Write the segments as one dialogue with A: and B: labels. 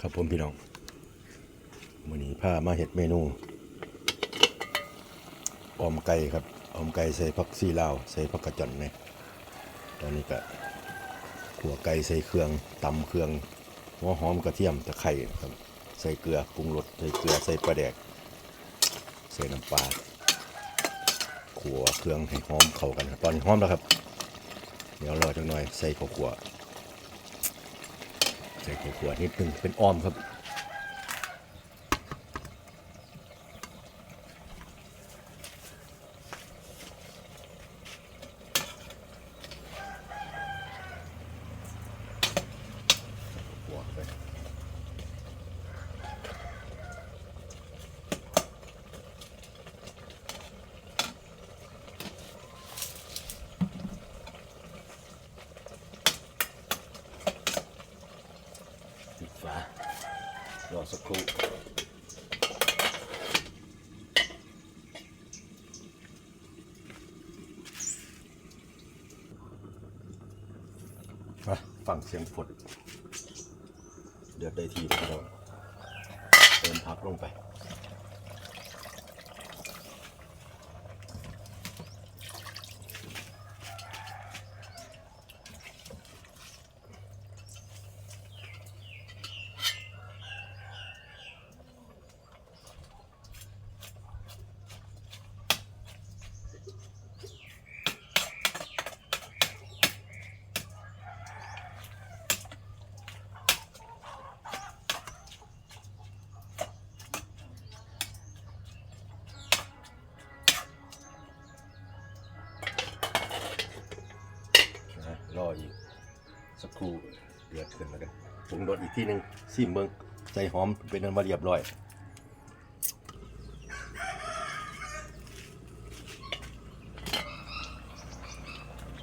A: ครับผมพี่น้องวันนี้พามาเห็ดเมนูออมไก่ครับออมไก่ใส่ผักซีลาวใส่ผักกระจอนเนี่ยตอนนี้ก็ขัวไก่ใส่เครื่องตำเครื่องหัวหอมกระเทียมตะไคร้ครับ ใส่เกลือปรุงรสใส่เกลือใส่ปลาแดก ใส่น้ำปลาขัวเครื่องให้หอมเข้ากันครับตอนนี้หอมแล้วครับ เดี๋ยวรอจังหน่อยใส่ข้าวคั่วใส่ข้าว หัวนิดนึงเป็นอ้อมครับ ฝารอสักครู่มาฟังเสียงฝนเดือดได้ทีเราเติมผักลงไป นะรออีก สักครู่เดือดขึ้นแล้วกันปรุงรสอีกที่หนึ่งซิมเบิงใส่หอมเป็นอันมาเรียบร้อย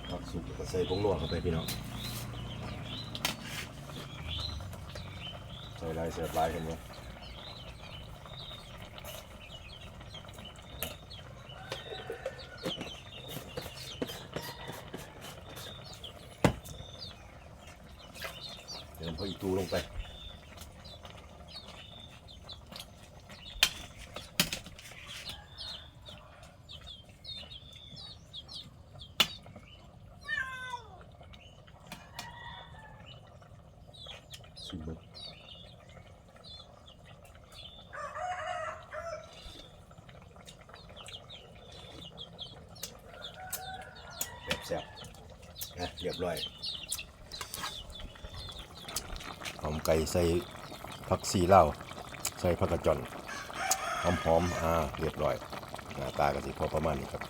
A: ผักสุกก็ใส่ผงนัวเข้าไปพี่น้องใส่ลายเสียบลายเห็นไหม เดี๋ยวพออีตูลงไปซิมเบิงแบบแซ่บนะเรียบร้อยหอม ไก่ใส่ผักซีเหล้าใส่ผักกระจอนหอมหอมๆอ่าเรียบร้อยหน้าตาก็สิพอประมาณนี้ครับ